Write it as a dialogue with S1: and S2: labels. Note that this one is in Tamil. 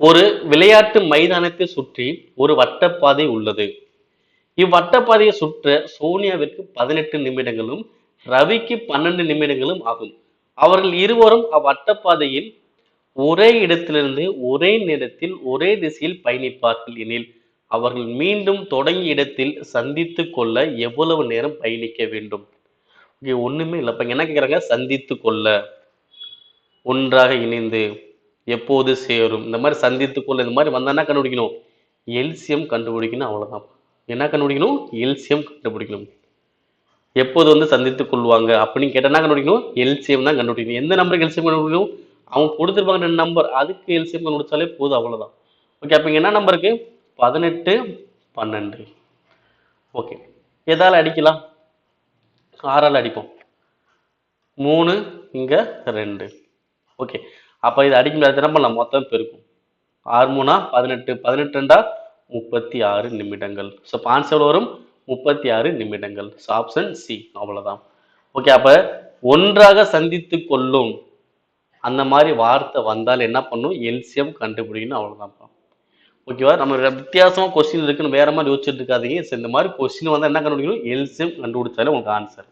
S1: ஒரு விளையாட்டு மைதானத்தை சுற்றி ஒரு வட்டப்பாதை உள்ளது. இவ்வட்டப்பாதையை சுற்ற சோனியாவிற்கு பதினெட்டு நிமிடங்களும் ரவிக்கு பன்னெண்டு நிமிடங்களும் ஆகும். அவர்கள் இருவரும் அவ்வட்டப்பாதையில் ஒரே இடத்திலிருந்து ஒரே நேரத்தில் ஒரே திசையில் பயணிப்பார்கள் எனில் அவர்கள் மீண்டும் தொடங்கிய இடத்தில் சந்தித்து கொள்ள எவ்வளவு நேரம் பயணிக்க வேண்டும்? ஒண்ணுமே இல்லை. என்ன கேட்குறாங்க சந்தித்து கொள்ள. ஒன்றாக இணைந்து. எப்போது சேரும்? இந்த மாதிரி சந்தித்து கொள்ள இந்த மாதிரி வந்தான்னா கண்டுபிடிக்கணும்? எல்சியம் கண்டுபிடிக்கணும் அவ்வளவுதான். என்ன கண்டுபிடிக்கணும்? எல்சியம் கண்டுபிடிக்கணும். எப்போது வந்து சந்தித்துக் கொள்வாங்க? அப்படின்னு கேட்டா என்ன கண்டுபிடிக்கணும்? எல்சியம் தான் கண்டுபிடிக்கணும். எந்த நம்பருக்கு எல்சியம் கண்டுபிடிக்கணும்? அவங்க கொடுத்துருப்பாங்க ரெண்டு நம்பர். அதுக்கு எல்சியம் கண்டுபிடிச்சாலே போதும் அவ்வளவுதான். ஓகே அப்போ என்ன நம்பருக்கு பதினெட்டு பன்னெண்டு. ஓகே எதால் அடிக்கலாம்? ஆறால் அடிப்போம். மூணு இங்க ரெண்டு. ஓகே அப்போ இது அடிக்கும் போது நம்ம மொத்தம் பெருக்கும் ஆறு மூணா பதினெட்டு பதினெட்டு ரெண்டா முப்பத்தி ஆறு நிமிடங்கள் ஸோ ஆன்சர் வரும்? முப்பத்தி ஆறு நிமிடங்கள். ஸோ ஆப்ஷன் சி அவ்வளோதான் ஓகே அப்போ ஒன்றாக சந்தித்து கொள்ளும். அந்த மாதிரி வார்த்தை வந்தால் என்ன பண்ணும்? எல்சியம் கண்டுபிடிக்கணும். அவ்வளோதான் ஓகேவா நம்ம வித்தியாசமாக கொஸ்டின் இருக்குன்னு வேற மாதிரி யோசிச்சுட்டு இருக்காதீங்க. ஸோ இந்த மாதிரி கொஸ்டின் வந்தால் என்ன கண்டுபிடிக்கணும்? எல்சியம் கண்டுபிடிச்சாலே உங்களுக்கு ஆன்சர்